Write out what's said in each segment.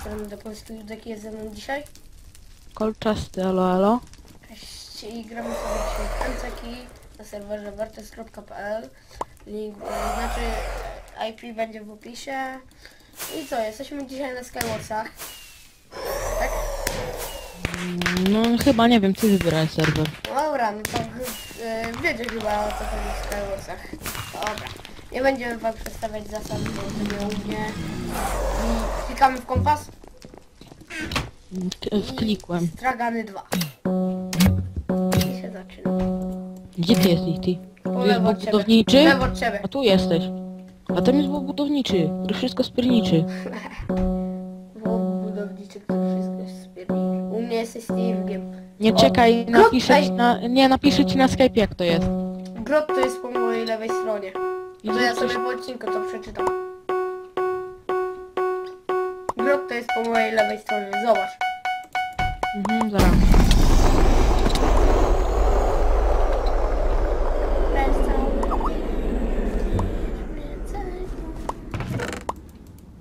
Strony do Polski Judek jest ze mną dzisiaj. Kolczasty, alo, alo. Cześć i gramy sobie dzisiaj w MCki na serwerze wartes.pl Link, to znaczy IP będzie w opisie. I co, jesteśmy dzisiaj na Skywarsach. No chyba nie wiem, ty wybieraj serwer. Dobra, no to yy, wiecie chyba o co chodzi w Skywarsach. Dobra. Nie będziemy wam przedstawiać zasad, bo to nie u mnie. I klikamy w kompas. K- Wklikłem. Stragany 2. I się zaczyna. Gdzie ty jesteś, ty? Po Tu jest lewo od ciebie. budowniczy? Lewo od ciebie. A tu jesteś. A tam jest był budowniczy, który wszystko spierniczy. Nie czekaj, napiszę ci na... Nie, napiszę ci na Skype jak to jest. Grot to jest po mojej lewej stronie. To ja sobie po odcinku to przeczytam. Grot to jest po mojej lewej stronie, zobacz. Mhm, zaraz.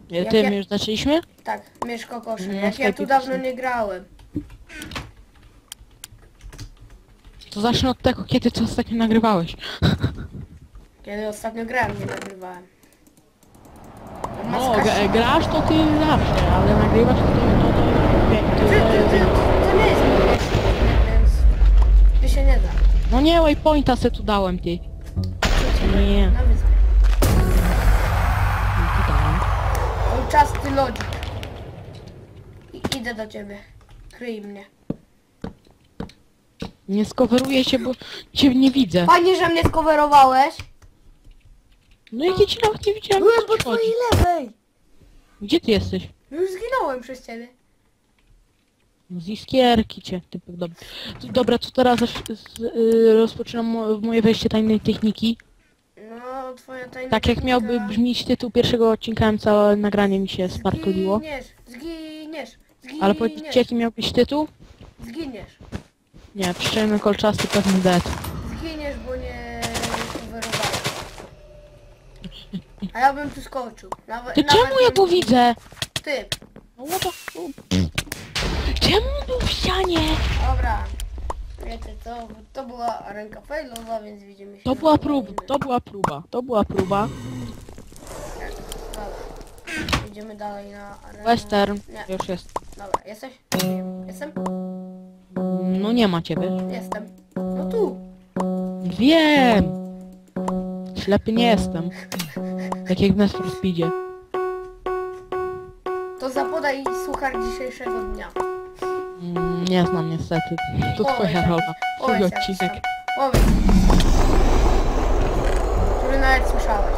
Jak ty, ja- my już zaczęliśmy? Tak, Mieszko Kosze. No, Jak ja tu dawno nie grałem. To zacznę od tego, kiedy to ostatnio nagrywałeś. Kiedy ostatnio grałem, nie nagrywałem. No, g- grasz to ty zawsze, ale nagrywasz to, Ty, ty, ty, to, to nie jest mój pierwszy odcinek, więc ty się nie da. No nie, waypointa se tu dałem, ty. Nie. Na wyspie. Tu dałem. Lodzik. I idę do ciebie. Kryj mnie. Nie skoweruję się, bo cię nie widzę. Fajnie, że mnie skowerowałeś. No jak ja ci nawet nie widziałem, Byłem po co chodzi. twojej lewej. Gdzie ty jesteś? No Już zginąłem przez ciebie. No z iskierki cię, typek dobry. Dobra, to teraz zaś- z, y, rozpoczynam mo moje wejście tajnej techniki. No, twoja tajna Tak jak technika- miałby brzmieć tytuł pierwszego odcinka, całe nagranie mi się sparkoliło. Zginiesz, zginiesz, zginiesz. Ale powiedzcie jaki miał być tytuł? Zginiesz. Nie, przyszedłem kolczasty pewny dead. Zginiesz, bo nie coverowałem. A ja bym tu skoczył. Nawet, Ty nawet czemu ja bym- go widzę? Ty. No what the? Czemu był w ścianie? Dobra. Wiecie co, to była ręka failowa, więc widzimy się. To na była kolejnym. próba, to była próba, to była próba. Dobra. Idziemy dalej na arenę. Western, Nie, już jest. dobra, jesteś? Jestem? No nie ma ciebie. Jestem. No tu. Wiem! Ślepy nie jestem. Tak jak w Need for Speedzie. To zapodaj suchar dzisiejszego dnia. Mm, Nie znam niestety. To twoja rola. Twój powiedz jakiś odcinek. Powiedz. Który nawet słyszałeś.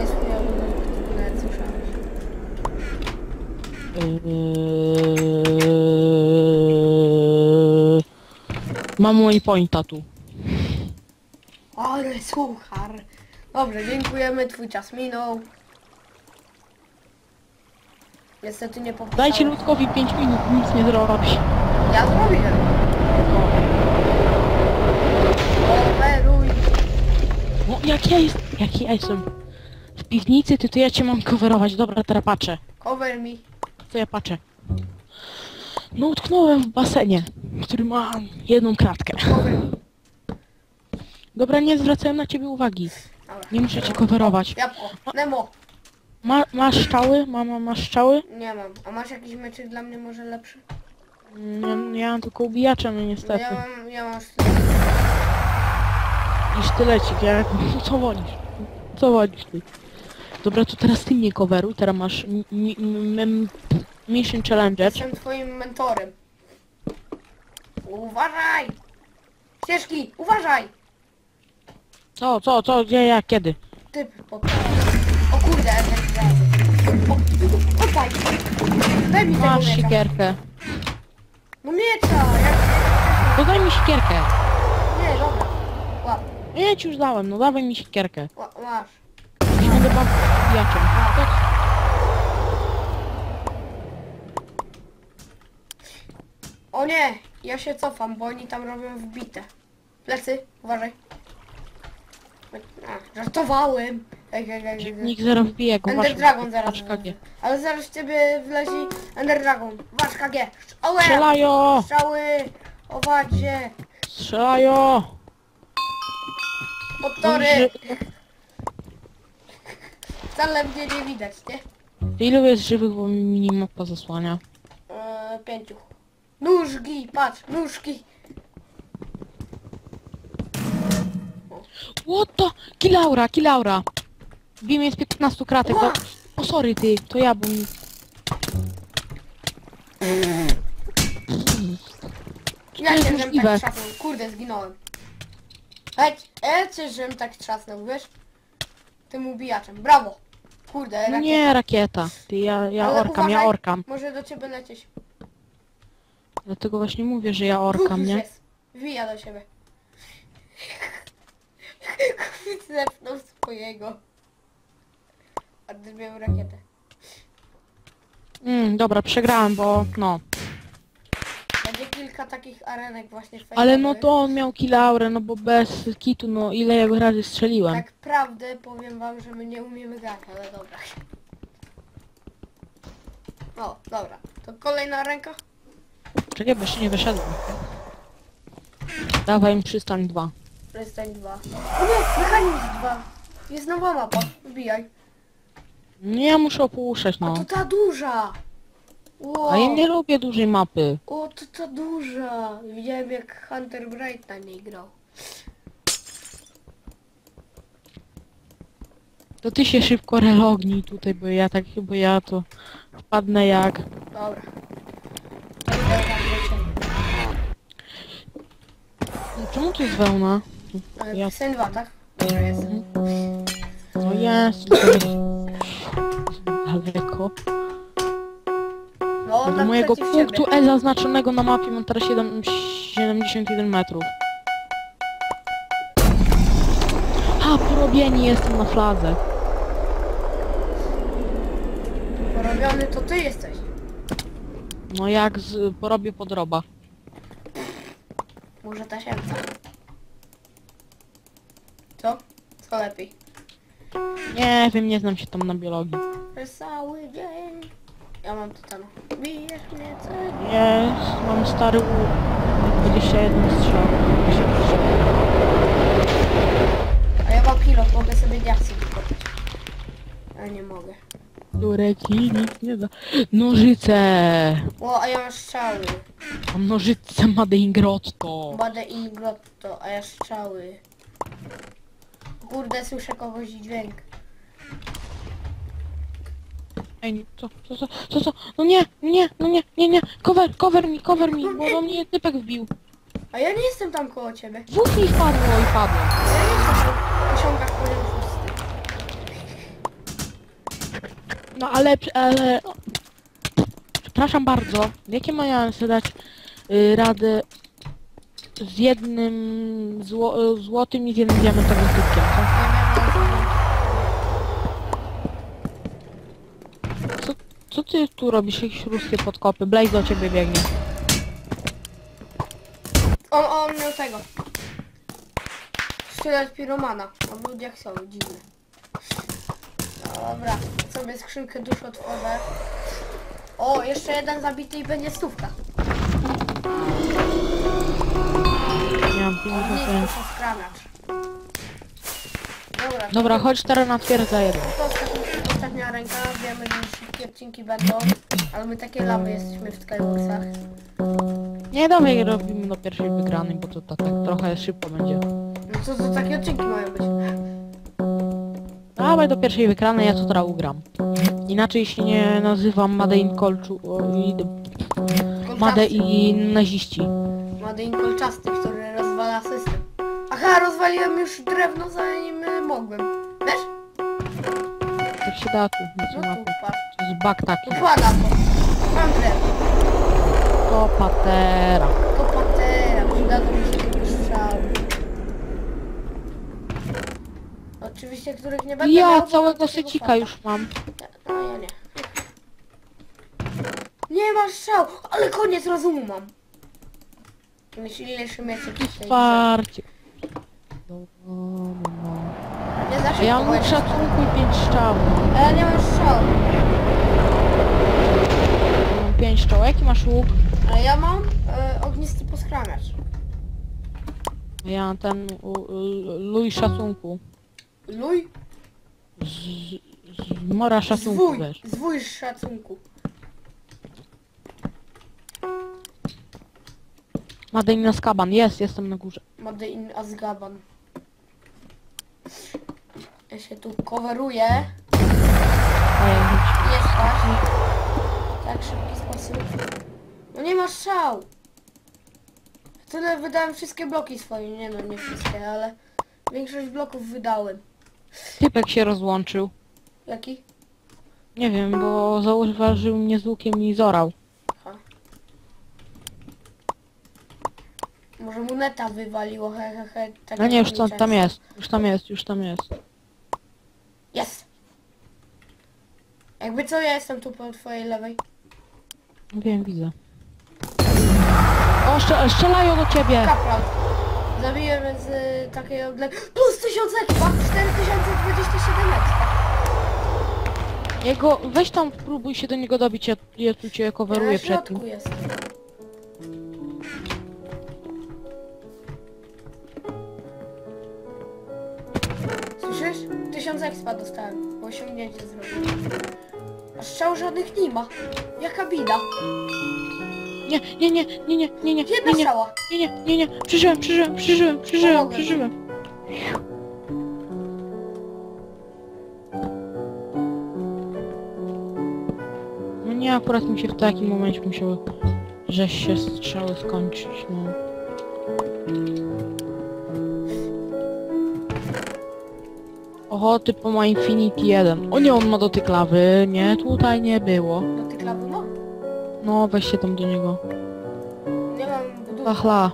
Nie słyszałem, który nawet słyszałeś. Eee... Mam waypointa tu. Ale suchar. Dobrze, dziękujemy, twój czas minął. Niestety nie popisałem. Dajcie ludkowi 5 minut, nic nie zrobi. Ja zrobiłem. Overuj. No jak ja jest, jak ja jestem w piwnicy, ty to ja cię mam coverować. Dobra, teraz patrzę. Cover me. Co ja patrzę? No utknąłem w basenie, który ma jedną kratkę. Dobra, nie zwracałem na ciebie uwagi. Dobra. Nie muszę cię coverować. Jabłko. Nemo. Ma, masz szczały? Mama, masz szczały? Nie mam. A masz jakiś meczyk dla mnie może lepszy? Mm, Ja, mam tylko ubijacza, no No niestety. ja mam, ja mam sztylet. I sztylecik, ja... Co wolisz? Co wolisz ty? Dobra, to teraz ty mnie coveruj, teraz masz mi, Mission Challenge. Jestem twoim mentorem. Uważaj! Ścieżki, uważaj! Co, co, co, gdzie, jak, kiedy? Typ pod O kurde, efekt gazu. O, oddaj! Daj mi tego Masz miecza. siekierkę. No miecza! Jak... To daj mi siekierkę. Nie, dobra. Łap, No Ja ci już dałem, no dawaj mi siekierkę. łap, masz. Nie będę bawił z ubijaczem. To- O nie! Ja się cofam, bo oni tam robią wbite. Plecy, uważaj. A, żartowałem. Ej, ej, ej, ej. Nikt zero wbije go, Ender. Dragon zaraz. Patrz KG. Ale zaraz w ciebie wleci Ender Dragon. Wasz KG. Ołe! Strzelają! Strzały! Owadzie! Strzelają! Motory! Ży- Wcale mnie nie widać, nie? Ilu jest żywych, bo mi minimapa zasłania? Eee, pięciu. Nóżki, patrz, nóżki. What the? Kilaura, kilaura! Bim jest 15 kratek. Do... O sorry ty, to ja, bo mi... Ja się, żem tak trzasnął. Kurde, zginąłem. Eć, eć, żem tak trzasnął, wiesz? Tym ubijaczem. Brawo. Kurde, rakieta. nie, rakieta. Ty, ja, ja Ale orkam, ja uważaj, orkam. Może do ciebie lecieć. Dlatego właśnie mówię, że ja orkam, nie? jest. Wija do siebie. Zepnął swojego. A ty miał rakietę. Mm, dobra, przegrałem, bo no. Będzie kilka takich arenek właśnie Ale no fejkowych. to on miał kilaurę, no bo bez kitu, no ile ja razy strzeliłem. Tak prawdę powiem wam, że my nie umiemy grać, ale dobra. O, dobra. To kolejna ręka? Czekaj, bo jeszcze nie wyszedłem. Dawaj mi przystań dwa. Przystań 2. O nie, mechanizm 2. Jest nowa mapa. Wbijaj. Nie, ja muszę opuszczać, A no. to ta duża. Wow. A ja nie lubię dużej mapy. O, to ta duża. Widziałem jak Hunter Bright na niej grał. To ty się szybko relognij tutaj, bo ja tak, bo ja to wpadnę jak... Dobra. Czemu tu jest wełna? E, Ja- Sen 2, tak? Dobra, jest. No jest, jest daleko. No, Do mojego przeciw punktu ciebie. E zaznaczonego na mapie mam teraz 7, 71 metrów. A, porobieni jestem na fladze. Porobiony to ty jesteś. No jak z, porobię podroba. Może ta siemca. Co? Co lepiej? Nie wiem, nie znam się tam na biologii. Przez cały dzień. Ja mam tytanu. Bijesz mnie. Jest, mam stary łuk. 21 strzał. 20 strzał. A ja mam pilot, mogę sobie diaksy wykopać. Ale nie mogę. Ci nic nie da. Nożyce! O, a ja mam strzały. Mam nożyce Made in Grotto. Badę i grotto, a ja strzały. Kurde, słyszę kogoś dźwięk. Ej, co, co, co, co, co? No nie, nie, no nie, nie, nie. Cover, cover mi, cover mi, bo do mnie typek wbił. A ja nie jestem tam koło ciebie. Dwóch mi wpadło i padło. Ja nie jestem. Osiągasz No ale, ale... no. Przepraszam bardzo. Jakie mają sobie dać y, radę z jednym zło, y, złotym i z jednym diamentowym typkiem, co? Co, co ty tu robisz? Jakieś ruskie podkopy? Blaze do ciebie biegnie. On, on miał tego. Sztylet piromana. On był diaksowy, dziwny. Dobra, sobie skrzynkę dusz otworzę. O, jeszcze jeden zabity i będzie stówka. Nie mam pieniędzy na Nie, to. Dobra, Dobra, chodź teraz na twierdzę jeden. to ostatnia, ostatnia ręka. Wiemy, że szybkie odcinki będą. Ale my takie lawy jesteśmy w Skywarsach. Nie dawaj robimy do pierwszej wygranej, bo to tak, tak trochę szybko będzie. No co to takie odcinki mają być? Dawaj do pierwszej wygranej, ja to teraz ugram. Inaczej się nie nazywam Made in Kolczu... o, i- naziści. Madyn kolczasty, który rozwala system. Aha, rozwaliłem już drewno zanim y, mogłem. Wiesz? Tak się da tu, nic No nie ma tu, tu. patrz. To jest bug taki. Tu pada to. Mam drewno. To patera. To patera, przydadzą mi się tylko strzały. Oczywiście, których nie będę miał, Ja bo całego secika farta. już mam. No ja nie. Nie masz strzał, ale koniec rozumu mam. Najsilniejszy mieczyk w tej grze. Wsparcie. No, no, no. Nie ja mam szacunku i pięć strzałów. A ja nie mam strzał. Ja Mam pięć. Jaki masz łuk? A ja mam e, ognisty poskramiacz. Ja mam ten u, u, luj szacunku. Luj? Z, z mora szacunku, Zwój. wiesz. Zwój szacunku. Madejna skaban. Jest, jestem na górze. Made in Azgaban. Ja się tu coveruję. Ej, Nie spać. Tak szybki sposób. No nie masz strzał. Tyle wydałem wszystkie bloki swoje. Nie no, nie wszystkie, ale większość bloków wydałem. Typek się rozłączył. Jaki? Nie wiem, bo zauważył mnie z łukiem i zorał. Aha. Może mu neta wywaliło, he he he. Tak No jak nie, już często. tam jest. Już tam jest, już tam jest. Jest! Jakby co, ja jestem tu po twojej lewej. Wiem, widzę. O, strze- strzelają do ciebie! Kapral. Zabiłem z y, takiej odległości. Plus 1000 expa! 4027 expa! Jego, weź tam, próbuj się do niego dobić, ja, ja tu cię coveruję na przed tym. środku jest. Słyszysz? 1000 expa dostałem. Bo osiągnięcie zrobiłem. A strzał żadnych nie ma. Jaka bida. Nie, nie, nie, nie, nie, nie, nie, Jedna nie, nie, strzała. nie, nie, nie, nie, przeżyłem, przeżyłem, przeżyłem, przeżyłem, Pomogę. przeżyłem. No nie, akurat mi się w takim momencie musiały, że się strzały skończyć, no. Oho, typu ma Infinity 1. O nie, on ma dotyk lawy. Nie, tutaj nie było. No, weź się tam do niego. Nie mam budulca. Achla.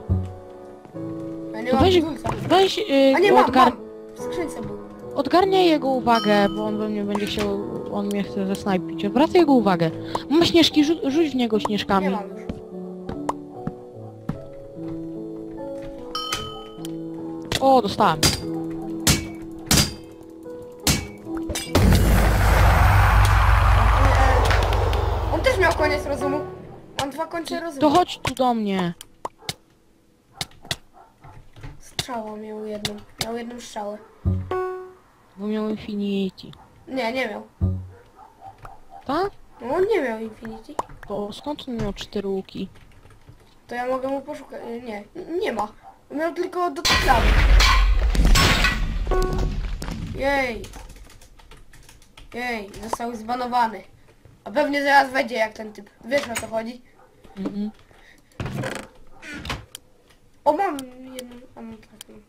Ja nie To mam weź- budulca. Weź, A nie yy, mam, odgar mam. W skrzynce był. odgarniaj jego uwagę, bo on we mnie będzie chciał, on mnie chce zesnajpić. Odwracaj jego uwagę. Ma śnieżki, rzu rzuć w niego śnieżkami. Nie mam już. O, dostałem. Koniec rozumu. Mam dwa końce rozumu. To chodź tu do mnie. Strzałą miał jedną. Miał jedną strzałę. Bo miał Infinity. Nie, nie miał. Tak? No on nie miał Infinity. To skąd on miał cztery łuki? To ja mogę mu poszukać. Nie, nie ma. Miał tylko do klawy. Jej. Jej, został zbanowany. A pewnie zaraz wejdzie jak ten typ. Wiesz o co chodzi? Mhm. O, mam jedną, mam taką.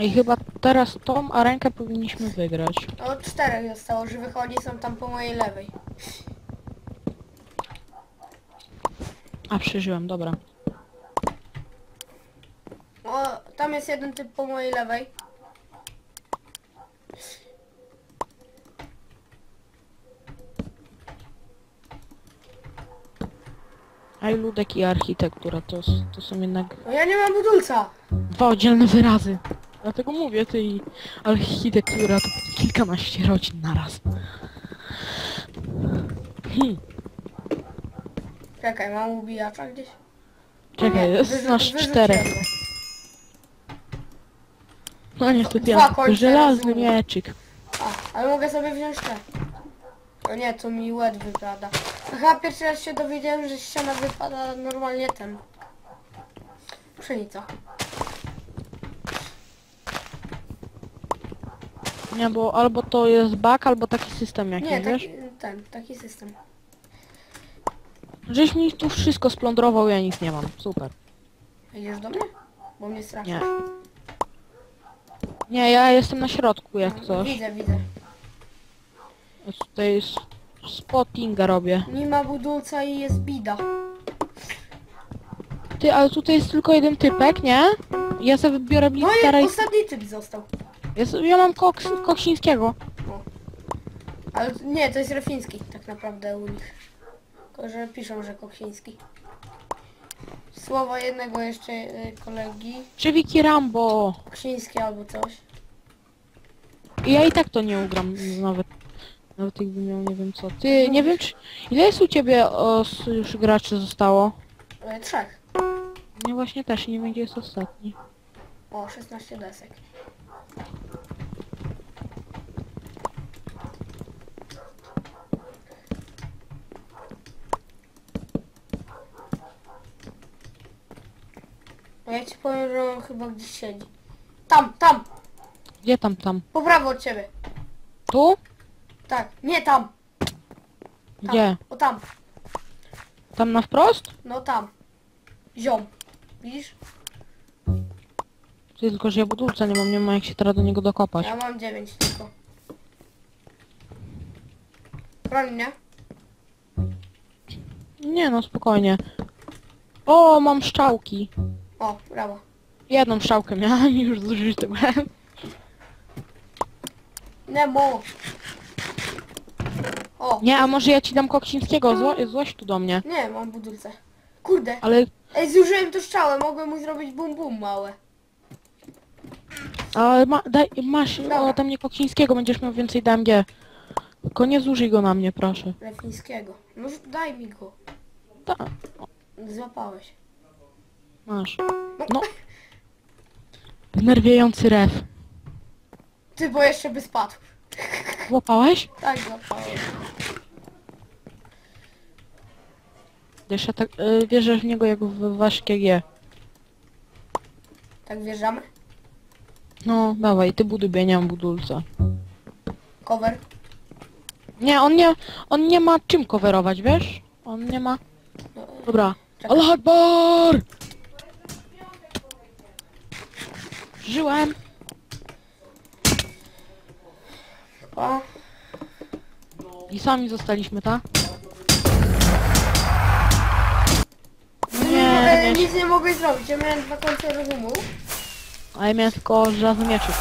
I chyba teraz tą arenkę powinniśmy wygrać. No, czterech zostało żywych, oni są tam po mojej lewej. A, przeżyłem, dobra. O, tam jest jeden typ po mojej lewej. A i ludek i architektura to, s- to są jednak No ja nie mam budulca. dwa oddzielne wyrazy. Dlatego mówię, ty i architektura to kilkanaście rodzin naraz. Hmm. Czekaj, mam ubijacza gdzieś? Czekaj, Nie, jest wyrzu- nas wyrzuciłem czterech. go. No niestety Dwa ja końce żelazny mieczyk. A, ale mogę sobie wziąć te. O nie, to mi łeb wypada. Aha, pierwszy raz się dowiedziałem, że ściana wypada normalnie ten. Pszenica. Nie, bo albo to jest bug, albo taki system jakiś, Nie, wiesz? taki, ten, taki system. Żeś mi tu wszystko splądrował, ja nic nie mam. Super. Idziesz do mnie? Bo mnie straszy. Nie. Nie, ja jestem na środku jak coś. Widzę, widzę. Tutaj s- spottinga robię. Nie ma budulca i jest bida. Ty, ale tutaj jest tylko jeden typek, nie? Ja sobie wybiorę No blistera i i... ostatni typ został. Ja, sobie, ja mam koks, koksińskiego. Ale nie, to jest Refiński tak naprawdę u nich. Tylko, że piszą, że Koksiński. słowa jednego jeszcze y, kolegi. Czy Wiki Rambo? Krzyński albo coś. I ja i tak to nie ugram nawet. Nawet jakby miał nie wiem co. Ty, nie wiem czy... Ile jest u ciebie os, już graczy zostało? Y, trzech. Nie właśnie też, nie wiem gdzie jest ostatni. O, 16 desek. No ja ci powiem, że on chyba gdzieś siedzi. Tam, tam! Gdzie tam, tam? Po prawo od ciebie. Tu? Tak, nie tam. tam. Gdzie? O tam. Tam na wprost? No tam. Ziom. Widzisz? Ty, tylko że ja budulca nie mam, nie ma jak się teraz do niego dokopać. Ja mam 9 tylko. Broń mnie. Nie no, spokojnie. O, mam szczałki. O, brawo. Jedną szczałkę miałem i już zużyłem. Nemo. O, Nie, a może ja ci dam Koksińskiego, Zło, złoś tu do mnie. nie, mam budulce. Kurde. Ale, Ej, zużyłem to strzałę, mogłem mu zrobić bum bum małe. ale ma, daj, masz Dobra. ode mnie Koksińskiego, będziesz miał więcej DMG. Tylko nie zużyj go na mnie, proszę. Lefińskiego. No daj mi go. Da, Złapałeś. masz. No. No. Denerwiający ref. Ty, bo jeszcze by spadł. Łapałeś? Tak, złapałem. Wiesz, ja tak, y, wierzę w niego jak w Waśkie G. Tak wjeżdżamy. No, dawaj, ty buduj, bo ja nie mam budulca. Cover. Nie, on nie, on nie ma czym coverować, wiesz? On nie ma... No, Dobra. Czekaj. Allah Akbar! Żyłem. O, I sami zostaliśmy, tak? nie, Nie, nic nie mogłeś zrobić. Ja miałem dwa końce rozumu. A ja miałem tylko żelazny mieczyk.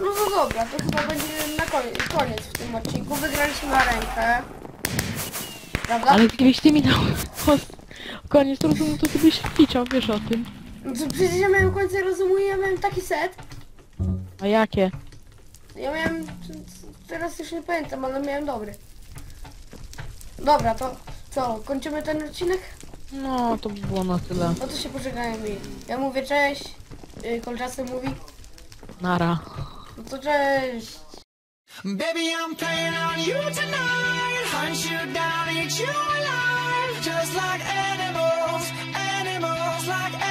No to dobra, to chyba będzie na koniec, koniec w tym odcinku. Wygraliśmy na rękę. Prawda? Ale gdybyś ty mi dał koniec rozumu, to ty byś ficzał, wiesz o tym. No to przecież ja miałem końce rozumu i ja miałem taki set. A jakie? Ja miałem, teraz już nie pamiętam, ale miałem dobry. Dobra, to co, kończymy ten odcinek? No, to by było na tyle. No to się pożegnajmy. Ja mówię cześć, yy, Kolczasy mówi, Nara. no to cześć. Baby, I'm playing on you tonight. Hunt you down, eat you alive. Just like animals, animals, like